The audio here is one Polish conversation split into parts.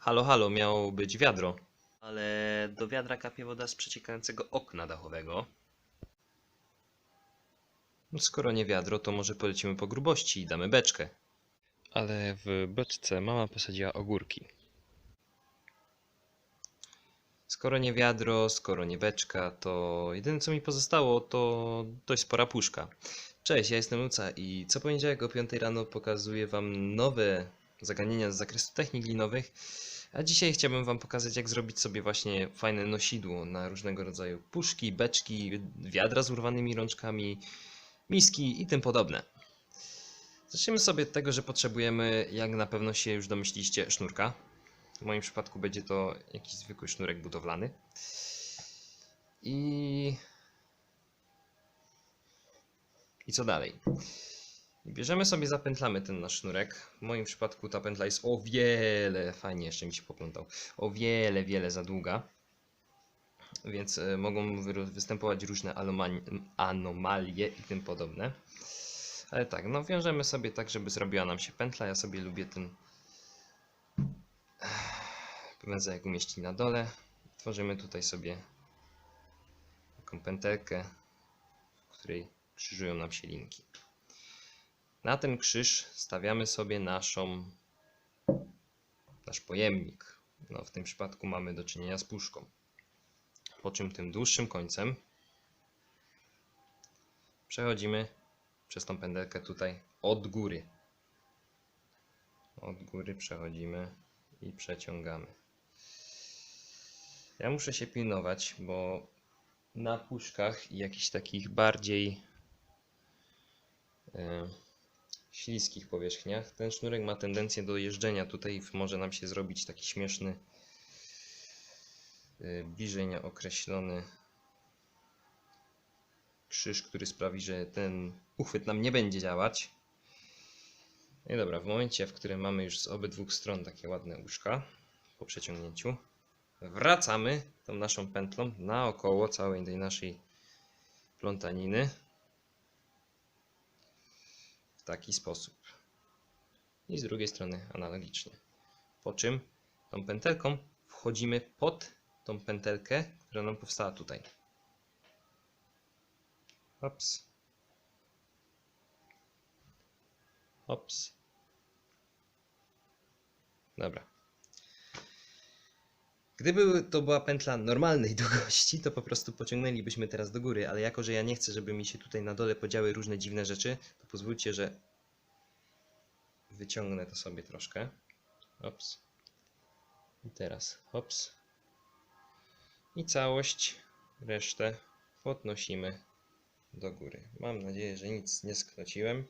Halo, halo, miało być wiadro. Ale do wiadra kapie woda z przeciekającego okna dachowego. No skoro nie wiadro, to może polecimy po grubości i damy beczkę. Ale w beczce mama posadziła ogórki. Skoro nie wiadro, skoro nie beczka, to jedyne co mi pozostało to dość spora puszka. Cześć, ja jestem Luca i co poniedziałek o 5 rano pokazuję Wam nowe zagadnienia z zakresu technik linowych, a dzisiaj chciałbym Wam pokazać jak zrobić sobie właśnie fajne nosidło na różnego rodzaju puszki, beczki, wiadra z urwanymi rączkami, miski i tym podobne. Zacznijmy sobie od tego, że potrzebujemy, jak na pewno się już domyśliście, sznurka. W moim przypadku będzie to jakiś zwykły sznurek budowlany. I i co dalej? Bierzemy sobie, zapętlamy ten nasz sznurek. W moim przypadku ta pętla jest o wiele, fajnie jeszcze mi się poplątał, o wiele, wiele za długa. Więc e, mogą wy- występować różne anomalie i tym podobne. Ale tak, no wiążemy sobie tak, żeby zrobiła nam się pętla. Ja sobie lubię ten węzełek umieścić na dole. Tworzymy tutaj sobie taką pętelkę, w której krzyżują nam się linki. Na ten krzyż stawiamy sobie naszą, nasz pojemnik. No, w tym przypadku mamy do czynienia z puszką. Po czym tym dłuższym końcem przechodzimy przez tą pędelkę tutaj od góry. Od góry przechodzimy i przeciągamy. Ja muszę się pilnować, bo na puszkach jakichś takich bardziej e, śliskich powierzchniach ten sznurek ma tendencję do jeżdżenia. Tutaj może nam się zrobić taki śmieszny, e, bliżej nieokreślony krzyż, który sprawi, że ten uchwyt nam nie będzie działać. No i dobra, w momencie, w którym mamy już z obydwu stron takie ładne uszka po przeciągnięciu, wracamy tą naszą pętlą naokoło całej tej naszej plątaniny taki sposób. I z drugiej strony analogicznie. Po czym tą pętelką wchodzimy pod tą pętelkę, która nam powstała tutaj. Hops. Hops. Dobra. Gdyby to była pętla normalnej długości, to po prostu pociągnęlibyśmy teraz do góry, ale jako, że ja nie chcę, żeby mi się tutaj na dole podziały różne dziwne rzeczy, to pozwólcie, że wyciągnę to sobie troszkę. Hops. I teraz hops. I całość, resztę podnosimy do góry. Mam nadzieję, że nic nie sknociłem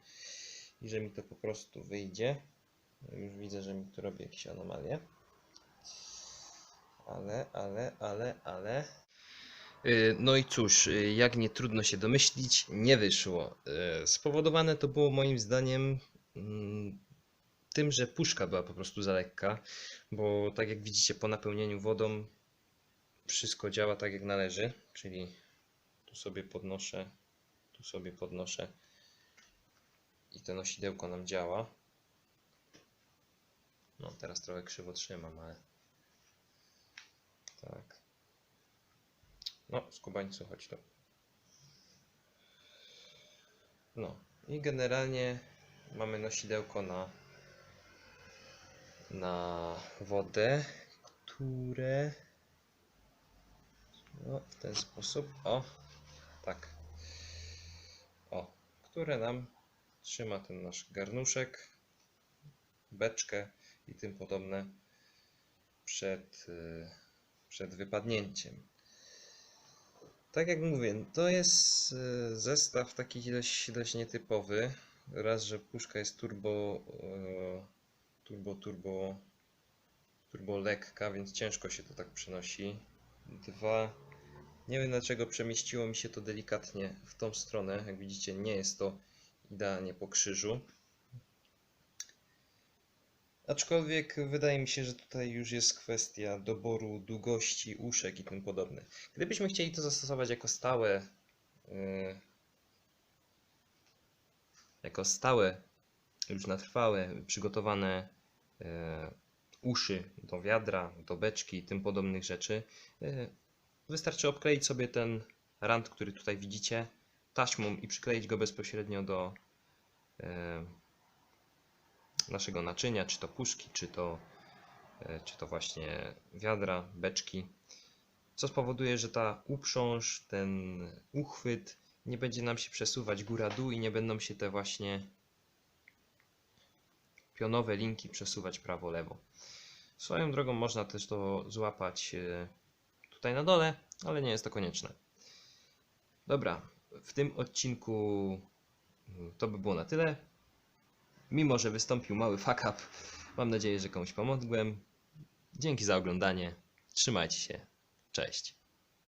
i że mi to po prostu wyjdzie. Już widzę, że mi tu robi jakieś anomalie. Ale, ale, ale, ale. Yy, No i cóż, yy, jak nie trudno się domyślić, nie wyszło. Yy, Spowodowane to było moim zdaniem mm, tym, że puszka była po prostu za lekka, bo tak jak widzicie po napełnieniu wodą wszystko działa tak jak należy, czyli tu sobie podnoszę, tu sobie podnoszę i to nosidełko nam działa. No teraz trochę krzywo trzymam, ale tak. No, skubańcu, chodź tu. No i generalnie mamy nosidełko na na wodę, które no, w ten sposób, o, tak, o, które nam trzyma ten nasz garnuszek, beczkę i tym podobne przed, y, przed wypadnięciem. Tak jak mówię, to jest y, zestaw taki dość, dość nietypowy. Raz, że puszka jest turbo, y, turbo, turbo, turbo lekka, więc ciężko się to tak przenosi. Dwa, nie wiem dlaczego przemieściło mi się to delikatnie w tą stronę. Jak widzicie, nie jest to idealnie po krzyżu. Aczkolwiek wydaje mi się, że tutaj już jest kwestia doboru długości uszek i tym podobne. Gdybyśmy chcieli to zastosować jako stałe, yy, jako stałe, już na trwałe, przygotowane yy, uszy do wiadra, do beczki i tym podobnych rzeczy, y, wystarczy obkleić sobie ten rand, który tutaj widzicie, taśmą i przykleić go bezpośrednio do naszego naczynia, czy to puszki, czy to, y, czy to właśnie wiadra, beczki, co spowoduje, że ta uprząż, ten uchwyt nie będzie nam się przesuwać góra-dół i nie będą się te właśnie pionowe linki przesuwać prawo-lewo. Swoją drogą można też to złapać e, tutaj na dole, ale nie jest to konieczne. Dobra, w tym odcinku mm, to by było na tyle. Mimo, że wystąpił mały fuck up, mam nadzieję, że komuś pomogłem. Dzięki za oglądanie. Trzymajcie się. Cześć.